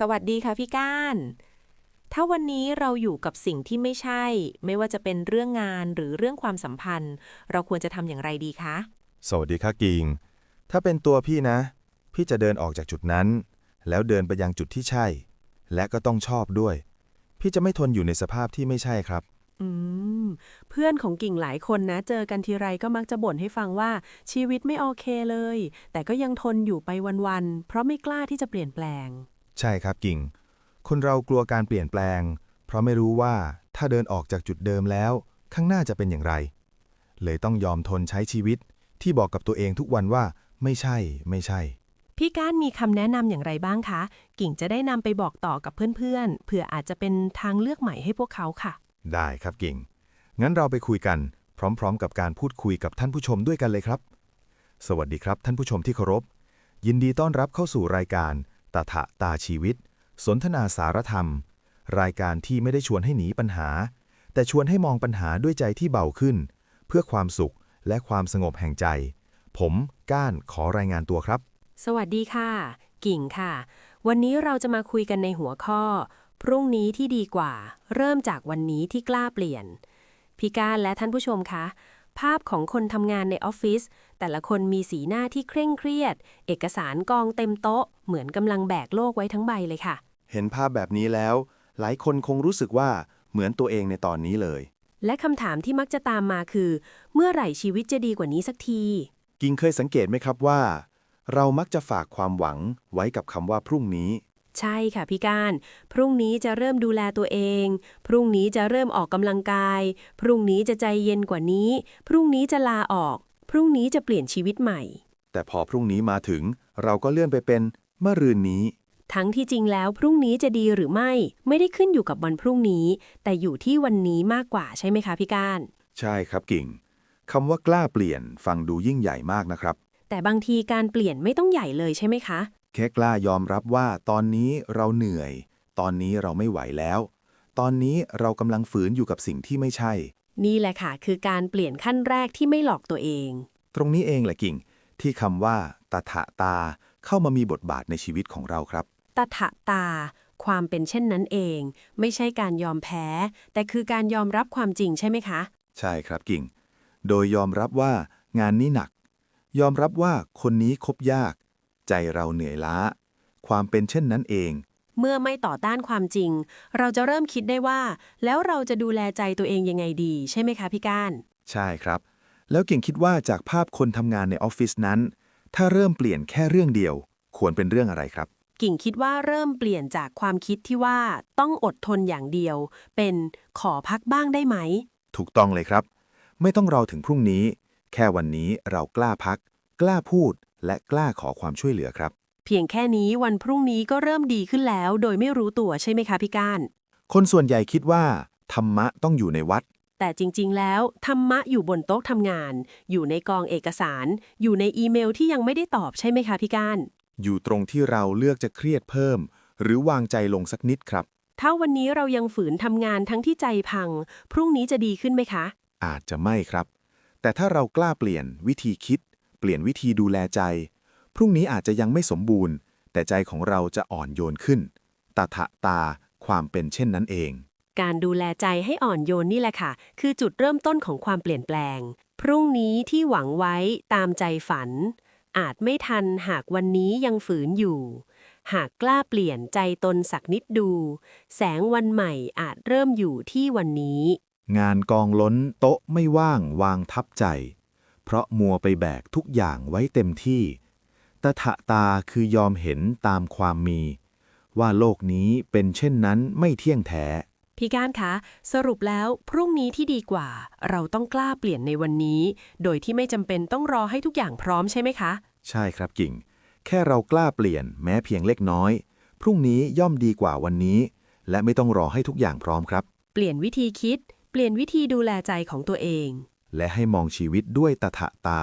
สวัสดีค่ะพี่ก้าน ถ้าวันนี้เราอยู่กับสิ่งที่ไม่ใช่ ไม่ว่าจะเป็นเรื่องงานหรือเรื่องความสัมพันธ์ เราควรจะทำอย่างไรดีคะ สวัสดีค่ะกิง ถ้าเป็นตัวพี่นะ พี่จะเดินออกจากจุดนั้น แล้วเดินไปยังจุดที่ใช่ และก็ต้องชอบด้วย พี่จะไม่ทนอยู่ในสภาพที่ไม่ใช่ครับ อืม เพื่อนของกิ่งหลายคนนะ เจอกันทีไรก็มักจะบ่นให้ฟังว่าชีวิตไม่โอเคเลย แต่ก็ยังทนอยู่ไปวันๆ เพราะไม่กล้าที่จะเปลี่ยนแปลง ใช่ครับกิ่ง คนเรากลัวการเปลี่ยนแปลง เพราะไม่รู้ว่าถ้าเดินออกจากจุดเดิมแล้ว ข้างหน้าจะเป็นอย่างไร เลยต้องยอมทนใช้ชีวิตที่บอกกับตัวเองทุกวันว่า ไม่ใช่ ไม่ใช่ พี่ก้านมีคำแนะนำอย่างไรบ้างคะ กิ่งจะได้นำไปบอกต่อกับเพื่อนๆ เผื่ออาจจะเป็นทางเลือกใหม่ให้พวกเขาค่ะ ได้ครับกิ่ง งั้นเราไปคุยกันพร้อมๆ กับการพูดคุยกับท่านผู้ชมด้วยกันเลยครับ สวัสดีครับท่านผู้ชมที่เคารพ ยินดีต้อนรับเข้าสู่รายการ ตถะตาชีวิต สนทนาสารธรรม รายการที่ไม่ได้ชวนให้หนีปัญหา แต่ชวนให้มองปัญหาด้วยใจที่เบาขึ้น เพื่อความสุขและความสงบแห่งใจ ผมก้านขอรายงานตัวครับ สวัสดีค่ะ กิ่งค่ะ วันนี้เราจะมาคุยกันในหัวข้อ พรุ่งนี้ที่ดีกว่า เริ่มจากวันนี้ที่กล้าเปลี่ยนพี่ก้ารและท่านผู้ชมคะ ภาพของคนทำงานในออฟฟิศแต่ละคนมีสีหน้าที่เคร่งเครียด เอกสารกองเต็มโต๊ะ เหมือนกำลังแบกโลกไว้ทั้งใบเลยค่ะ เห็นภาพแบบนี้แล้ว หลายคนคงรู้สึกว่าเหมือนตัวเองในตอนนี้เลย และคำถามที่มักจะตามมาคือ เมื่อไหร่ชีวิตจะดีกว่านี้สักที กิงเคยสังเกตไหมครับว่า เรามักจะฝากความหวังไว้กับคำว่าพรุ่งนี้ ใช่ค่ะพี่การ พรุ่งนี้จะเริ่มดูแลตัวเอง พรุ่งนี้จะเริ่มออกกำลังกาย พรุ่งนี้จะใจเย็นกว่านี้ พรุ่งนี้จะลาออก พรุ่งนี้จะเปลี่ยนชีวิตใหม่ แต่พอพรุ่งนี้มาถึง เราก็เลื่อนไปเป็นเมื่อรืนนี้ ทั้งที่จริงแล้วพรุ่งนี้จะดีหรือไม่ ไม่ได้ขึ้นอยู่กับวันพรุ่งนี้ แต่อยู่ที่วันนี้มากกว่าใช่ไหมคะพี่การ ใช่ครับกิ่งคำว่ากล้าเปลี่ยนฟังดูยิ่งใหญ่มากนะครับ แต่บางทีการเปลี่ยนไม่ต้องใหญ่เลยใช่ไหมคะ แค่กล้ายอมรับว่าตอนนี้เราเหนื่อย ตอนนี้เราไม่ไหวแล้ว ตอนนี้เรากำลังฝืนอยู่กับสิ่งที่ไม่ใช่ นี่แหละค่ะ คือการเปลี่ยนขั้นแรกที่ไม่หลอกตัวเอง ตรงนี้เองแหละกิ่ง ที่คำว่าตถะตาเข้ามามีบทบาทในชีวิตของเราครับตถะตา ความเป็นเช่นนั้นเอง ไม่ใช่การยอมแพ้ แต่คือการยอมรับความจริงใช่ไหมคะ ใช่ครับกิ่ง โดยยอมรับว่างานนี้หนัก ยอมรับว่าคนนี้คบยาก ใจเราเหนื่อยล้า ความเป็นเช่นนั้นเอง เมื่อไม่ต่อต้านความจริง เราจะเริ่มคิดได้ว่า แล้วเราจะดูแลใจตัวเองยังไงดี ใช่ไหมคะพี่ก้าน ใช่ครับ แล้วกิ่งคิดว่าจากภาพคนทำงานในออฟฟิศนั้น ถ้าเริ่มเปลี่ยนแค่เรื่องเดียว ควรเป็นเรื่องอะไรครับ กิ่งคิดว่าเริ่มเปลี่ยนจากความคิดที่ว่าต้องอดทนอย่างเดียว เป็นขอพักบ้างได้ไหม ถูกต้องเลยครับ ไม่ต้องรอถึงพรุ่งนี้ แค่วันนี้เรากล้าพัก กล้าพูด และกล้าขอความช่วยเหลือครับ เพียงแค่นี้วันพรุ่งนี้ก็เริ่มดีขึ้นแล้ว โดยไม่รู้ตัวใช่ไหมคะพี่ก้าน คนส่วนใหญ่คิดว่า ธรรมะต้องอยู่ในวัด แต่จริงๆ แล้ว ธรรมะอยู่บนโต๊ะทำงาน อยู่ในกองเอกสาร อยู่ในอีเมลที่ยังไม่ได้ตอบใช่ไหมคะพี่ก้าน อยู่ตรงที่เราเลือกจะเครียดเพิ่ม หรือวางใจลงสักนิดครับ ถ้าวันนี้เรายังฝืนทำงานทั้งที่ใจพัง พรุ่งนี้จะดีขึ้นไหมคะ อาจจะไม่ครับ แต่ถ้าเรากล้าเปลี่ยนวิธีคิด เปลี่ยนวิธีดูแลใจ พรุ่งนี้อาจจะยังไม่สมบูรณ์ แต่ใจของเราจะอ่อนโยนขึ้นตถะตา ความเป็นเช่นนั้นเอง การดูแลใจให้อ่อนโยนนี่แหละค่ะ คือจุดเริ่มต้นของความเปลี่ยนแปลง พรุ่งนี้ที่หวังไว้ตามใจฝัน อาจไม่ทันหากวันนี้ยังฝืนอยู่ หากกล้าเปลี่ยนใจตนสักนิดดู แสงวันใหม่อาจเริ่มอยู่ที่วันนี้ งานกองล้นโต๊ะไม่ว่างวางทับใจ เพราะมัวไปแบกทุกอย่างไว้เต็มที่ ตถะตาคือยอมเห็นตามความมี ว่าโลกนี้เป็นเช่นนั้นไม่เที่ยงแท้ พี่การคะ สรุปแล้วพรุ่งนี้ที่ดีกว่า เราต้องกล้าเปลี่ยนในวันนี้ โดยที่ไม่จำเป็นต้องรอให้ทุกอย่างพร้อมใช่ไหมคะ ใช่ครับกิ่ง แค่เรากล้าเปลี่ยนแม้เพียงเล็กน้อย พรุ่งนี้ย่อมดีกว่าวันนี้ และไม่ต้องรอให้ทุกอย่างพร้อมครับ เปลี่ยนวิธีคิด เปลี่ยนวิธีดูแลใจของตัวเอง และให้มองชีวิตด้วยตถะตา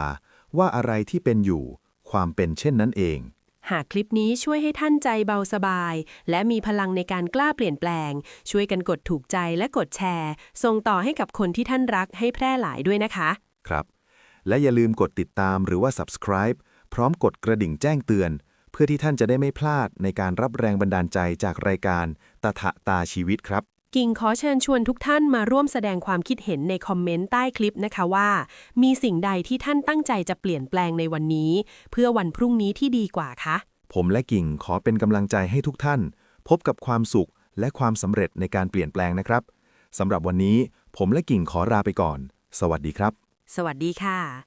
ว่าอะไรที่เป็นอยู่ ความเป็นเช่นนั้นเอง หากคลิปนี้ช่วยให้ท่านใจเบาสบาย และมีพลังในการกล้าเปลี่ยนแปลง ช่วยกันกดถูกใจและกดแชร์ ส่งต่อให้กับคนที่ท่านรักให้แพร่หลายด้วยนะคะ ครับ และอย่าลืมกดติดตามหรือว่า subscribe พร้อมกดกระดิ่งแจ้งเตือน เพื่อที่ท่านจะได้ไม่พลาดในการรับแรงบันดาลใจจากรายการตถะตาชีวิตครับ กิ่งขอเชิญชวนทุกท่านมาร่วมแสดงความคิดเห็นในคอมเมนต์ใต้คลิปนะคะว่า มีสิ่งใดที่ท่านตั้งใจจะเปลี่ยนแปลงในวันนี้ เพื่อวันพรุ่งนี้ที่ดีกว่าคะ ผมและกิ่งขอเป็นกำลังใจให้ทุกท่าน พบกับความสุขและความสำเร็จในการเปลี่ยนแปลงนะครับสำหรับวันนี้ ผมและกิ่งขอลาไปก่อน สวัสดีครับ สวัสดีค่ะ